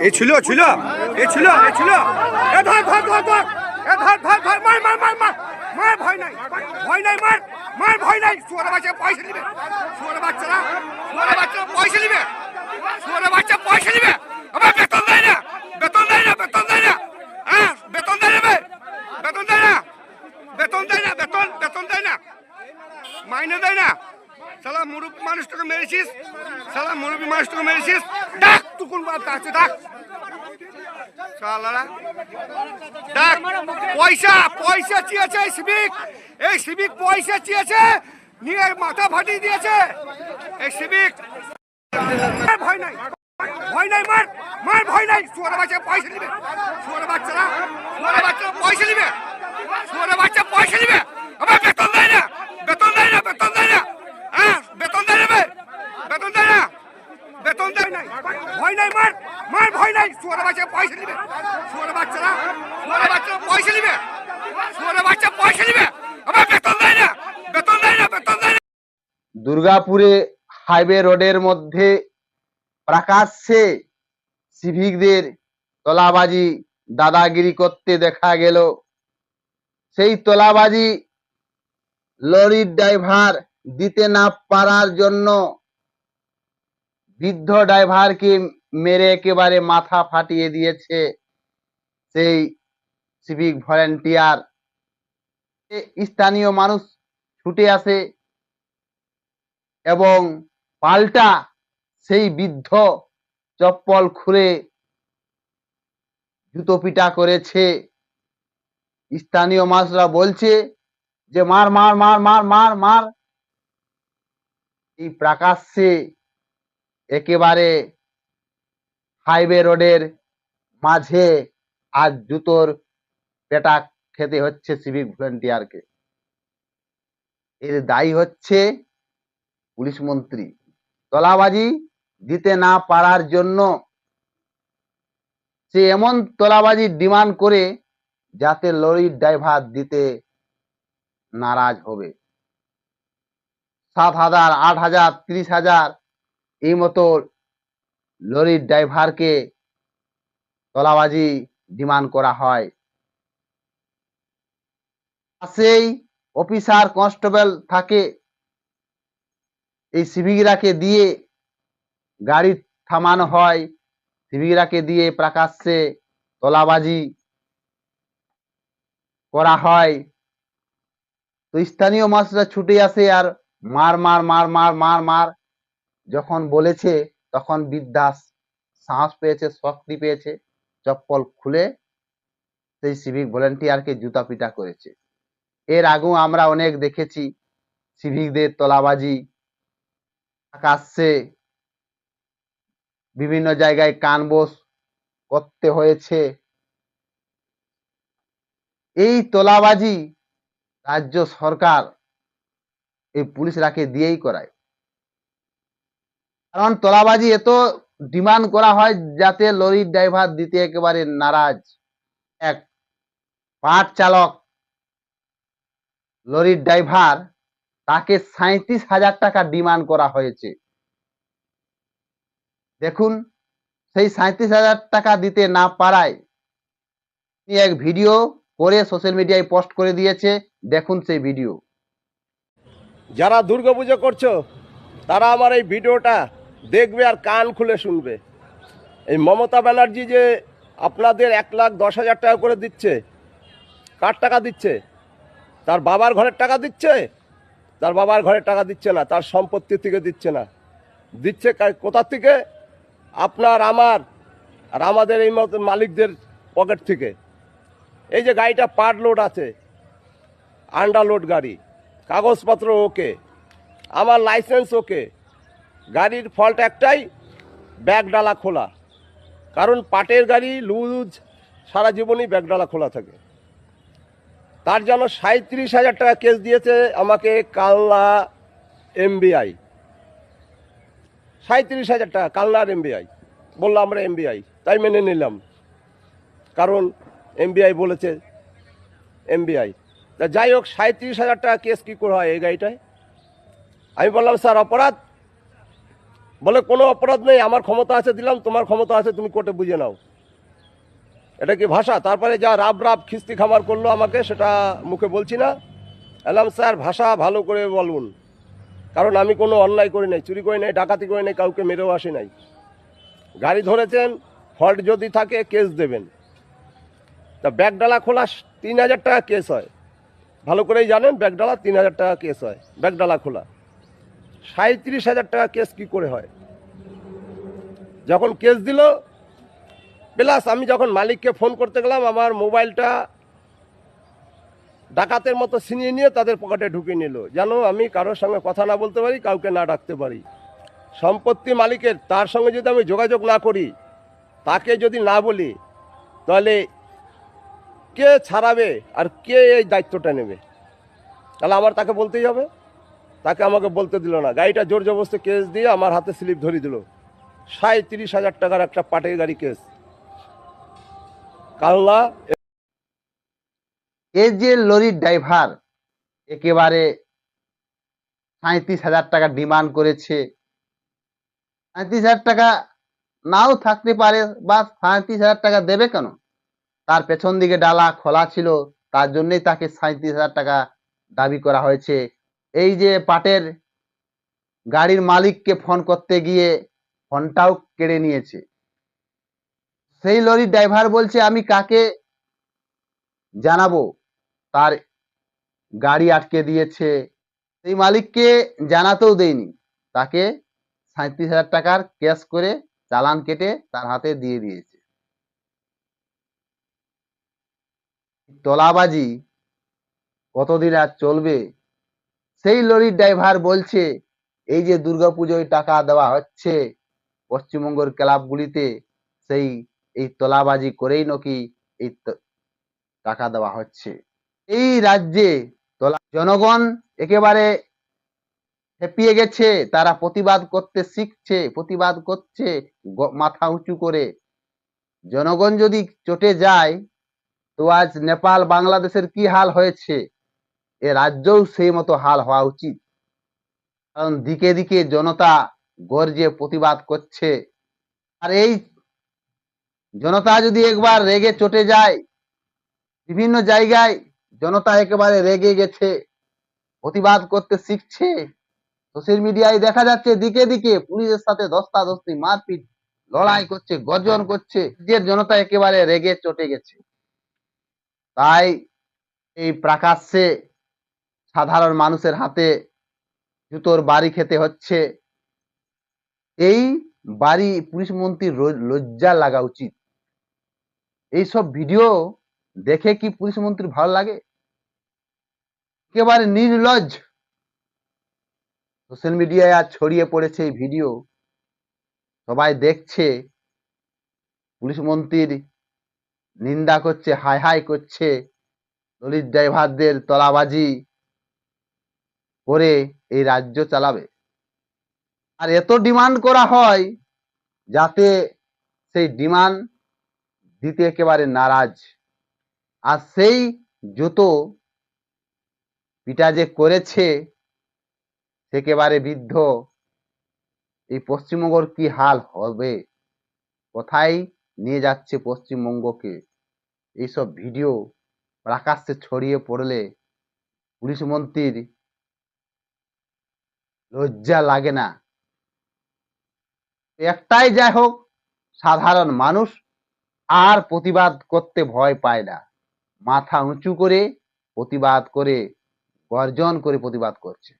এ ছিল এ ছিল এ ছিল। এ ধর ধর ধর ধর। এ ধর ধর ধর। মার মার মার মার। মার, ভয় নাই। ভয় নাই, মার। মার, ভয় নাই। শুয়ারে বাচ্চা পয়সা নিবে। শুয়ারে বাচ্চারা, শুয়ারে বাচ্চা পয়সা নিবে। শুয়ারে বাচ্চা পয়সা নিবে আবার বেতন দেয় না বেতন দেয় না বেতন দেয় না হ্যাঁ বেতন দেয় না বে? বেতন দেয় না বেতন দেয় না বেতন বেতন দেয় না মাইনে দেয় না? সালা মুরব্বী মানুষটাকে মেরেছিস? সালা মুরব্বী মানুষটাকে মেরেছিস? ডাক তুই কোন বার্তা আছে ডাক। শালারা। ডাক, পয়সা পয়সা চেয়েছে এই সিভিক। এই সিভিক পয়সা চেয়েছে, নিয়ে মাথা ফাটিয়ে দিয়েছে। এই সিভিক। ভয় নাই। ভয় নাই, মার। মার ভয় নাই। শুয়ারে বাচ্চা পয়সা নিবে। শুয়ারে বাচ্চারা। শুয়ারে বাচ্চা পয়সা নিবে। শুয়ারে বাচ্চা পয়সা নিবে। আবার বেতন দেয় না। বেতন দেয় না। হ্যাঁ বেতন দেয় না বে? বেতন দেয় না। বেতন দেয় নাই। ভয় নাই মার। মার ভয় নাই। বাচ্চা পয়সা নিবে বাচ্চারা পয়সা নিবে বাচ্চা পয়সা নিবে আবার বেতন দেয় না। বেতন দেয় না, বেতন দেয় না। দুর্গাপুরে হাইওয়ে রোডের মধ্যে প্রকাশ্যে সিভিকদের তোলাবাজি, দাদাগিরি করতে দেখা গেল। সেই তোলাবাজি লরির ড্রাইভার দিতে না পারার জন্য বৃদ্ধ ড্রাইভারকে মেরে একেবারে মাথা ফাটিয়ে দিয়েছে সেই সিভিক ভলেন্টিয়ার স্থানীয় মানুষ ছুটে আসে এবং পাল্টা সেই বৃদ্ধ চপ্পল খুলে জুতো পিটা করেছে। স্থানীয় মানুষরা বলছে যে মার মার মার মার মার মার। এই প্রকাশ্যে একেবারে হাইওয়ে রোডের মাঝে আজ জুতোর পেটা খেতে হচ্ছে সিভিক ভলেন্টিয়ারকে। এর দায়ী হচ্ছে পুলিশ মন্ত্রী। তলাবাজি দিতে না পারার জন্য সে এমন তলাবাজি ডিমান্ড করে যাতে লরির ড্রাইভার দিতে নারাজ হবে। সাত হাজার, আট হাজার, ত্রিশ হাজার এই মতো লরির ড্রাইভারকে তলাবাজি ডিমান্ড করা হয়। সেই অফিসার, কনস্টেবল থাকে। এই সিভিকরাকে দিয়ে গাড়ি থামানো হয়। সিভিকরাকে দিয়ে প্রকাশ্যে তলাবাজি করা হয়। তো স্থানীয় মানুষরা ছুটে আসে আর মার মার মার মার মার মার। যখন বলেছে, তখন বিদ্যাস সাহস পেয়েছে, শক্তি পেয়েছে, চপ্পল খুলে সেই সিভিক ভলেন্টিয়ারকে জুতা পিটা করেছে। এর আগেও আমরা অনেক দেখেছি সিভিকদের তলাবাজি, আকাশে বিভিন্ন জায়গায় কান কানবোস করতে হয়েছে। এই তোলাবাজি রাজ্য সরকার এই পুলিশরাকে দিয়েই করায়। কারণ তোলাবাজি এত ডিমান্ড করা হয় যাতে লরির ড্রাইভার দিতে একেবারে নারাজ। এক পাট চালক লরির ড্রাইভার, তাকে সাঁত্রিশ হাজার টাকা ডিমান্ড করা হয়েছে। দেখুন, সেই সাঁত্রিশ হাজার টাকা দিতে না পারায় এক ভিডিও করে সোশ্যাল মিডিয়ায় পোস্ট করে দিয়েছে। দেখুন সেই ভিডিও। যারা দুর্গাপুজো করছ, তারা আমার এই ভিডিওটা দেখবে আর কান খুলে শুনবে। এই মমতা ব্যানার্জি যে আপনাদের এক লাখ দশ হাজার টাকা করে দিচ্ছে, কার টাকা দিচ্ছে? তার বাবার ঘরের টাকা দিচ্ছে? তার বাবার ঘরের টাকা দিচ্ছে না, তার সম্পত্তি থেকে দিচ্ছে না। দিচ্ছে কোথার থেকে? আপনার, আমার আর আমাদের এই মতো মালিকদের পকেট থেকে। এই যে গাড়িটা পার লোড আছে আন্ডার লোড গাড়ি। কাগজপত্র ওকে। আমার লাইসেন্স ওকে। গাড়ির ফল্ট একটাই, ব্যাগ ডালা খোলা। কারণ পাটের গাড়ি লুজ, সারা জীবনই ব্যাগ ডালা খোলা থাকে। তার জন্য সাঁত্রিশ হাজার টাকা কেস দিয়েছে আমাকে কালনা এমবিআই। সাঁত্রিশ হাজার টাকা, কালনার এমবিআই। বলল, আমরা এমবিআই। তাই মেনে নিলাম। কারণ এমবিআই বলেছে, এমবিআই। তা যাই হোক, সাঁত্রিশ হাজার টাকা কেস কী করে হয় এই গাড়িটায়? আমি বললাম, স্যার, অপরাধ? বলে, কোনো অপরাধ নেই, আমার ক্ষমতা আছে, দিলাম, তোমার ক্ষমতা আছে, তুমি কোর্টে বুঝে নাও। এটা কি ভাষা? তারপরে যা রাব রাব খিস্তি খাবার করল আমাকে, সেটা মুখে বলছি না। এলাম স্যার, ভাষা ভালো করে বলুন, কারণ আমি কোনো অন্যায় করি নাই, চুরি করি নাই, ডাকাতি করি নাই, কাউকে মেরেও আসি নাই। গাড়ি ধরেছেন, ফল্ট যদি থাকে, কেস দেবেন। তা ব্যাগডালা খোলা তিন হাজার টাকা কেস হয়। ভালো করেই জানেন, ব্যাগডালা তিন হাজার টাকা কেস হয়, ব্যাগডালা খোলা। সাঁত্রিশ হাজার টাকা কেস কি করে হয়? যখন কেস দিল, প্লাস আমি যখন মালিককে ফোন করতে গেলাম, আমার মোবাইলটা ডাকাতের মতো ছিনিয়ে নিয়ে তাদের পকেটে ঢুকিয়ে নিল। যেন আমি কারোর সঙ্গে কথা না বলতে পারি, কাউকে না ডাকতে পারি। সম্পত্তি মালিকের, তার সঙ্গে যদি আমি যোগাযোগ না করি, তাকে যদি না বলি, তাহলে কে ছাড়াবে আর কে এই দায়িত্বটা নেবে? তাহলে আমার তাকে বলতেই হবে। তাকে আমাকে বলতে দিল না। গাড়িটা জোর জবরদস্তি কেস দিয়ে আমার হাতে স্লিপ ধরিয়ে দিল। সাঁত্রিশ হাজার টাকার একটা পাটের গাড়ি কেস। কালনা এই যে লরির ড্রাইভার, একেবারে সাঁত্রিশ হাজার টাকা ডিমান্ড করেছে। সাঁত্রিশ হাজার টাকা নাও থাকতে পারে, বা সাঁত্রিশ হাজার টাকা দেবে কেন? তার পেছন দিকে ডালা খোলা ছিল, তার জন্যই তাকে সাঁত্রিশ হাজার টাকা দাবি করা হয়েছে। এই যে পাটের গাড়ির মালিককে ফোন করতে গিয়ে ফোনটাও কেড়ে নিয়েছে। সেই লরির ড্রাইভার বলছে, আমি কাকে জানাব? তার গাড়ি আটকে দিয়েছে। সেই মালিককে জানাতেও দেয়নি। তাকে সাঁত্রিশ হাজার টাকার ক্যাশ করে চালান কেটে তার হাতে দিয়ে দিয়েছে। তোলাবাজি কতদিন আর চলবে? সেই লরির ড্রাইভার বলছে, এই যে দুর্গাপুজোয় টাকা দেওয়া হচ্ছে পশ্চিমবঙ্গের ক্লাবগুলিতে, সেই, এই তোলাবাজি করেই নাকি এই টাকা দেওয়া হচ্ছে? এই রাজ্যে জনগণ একেবারে হেপিয়ে গেছে, তারা প্রতিবাদ করতে শিখছে, প্রতিবাদ করছে মাথা উঁচু করে। জনগণ যদি চটে যায় তো আজ নেপাল বাংলাদেশের কি হাল হয়েছে? এ রাজ্যও সেই মতো হাল হওয়া উচিত। কারণ দিকে দিকে জনতা গর্জে প্রতিবাদ করছে। আর এই জনতা যদি একবার রেগে চটে যায়, বিভিন্ন জায়গায় জনতা একেবারে রেগে গেছে, প্রতিবাদ করতে শিখছে। সোশ্যাল মিডিয়ায় দেখা যাচ্ছে দিকে দিকে পুলিশের সাথে ধস্তাধস্তি, মারপিট, লড়াই করছে, গর্জন করছে। যে জনতা একেবারে রেগে চটে গেছে। তাই এই প্রাকাশ্যে সাধারণ মানুষের হাতে জুতোর বাড়ি খেতে হচ্ছে। এই বাড়ি পুলিশ মন্ত্রীর লজ্জা লাগা উচিত। এইসব ভিডিও দেখে কি পুলিশ মন্ত্রী ভালো লাগে? একেবারে নির্লজ্জ। সোশ্যাল মিডিয়ায় আর ছড়িয়ে পড়েছে এই ভিডিও। সবাই দেখছে পুলিশ মন্ত্রীর নিন্দা করছে, হাই হাই করছে, দলিত ড্রাইভারদের তলাবাজি করে এই রাজ্য চালাবে। আর এত ডিমান্ড করা হয় যাতে সেই ডিমান্ড দিতে একেবারে নারাজ। আর সেই জুতো পিটা যে করেছে একেবারে বৃদ্ধ। এই পশ্চিমবঙ্গর কি হাল হবে? কোথায় নিয়ে যাচ্ছে পশ্চিমবঙ্গকে। এইসব ভিডিও প্রকাশ্যে ছড়িয়ে পড়লে পুলিশ মন্ত্রীর লজ্জা লাগে না। একটাই যাই হোক, সাধারণ মানুষ আর প্রতিবাদ করতে ভয় পায় না। মাথা উঁচু করে প্রতিবাদ করে, গর্জন করে প্রতিবাদ করছে।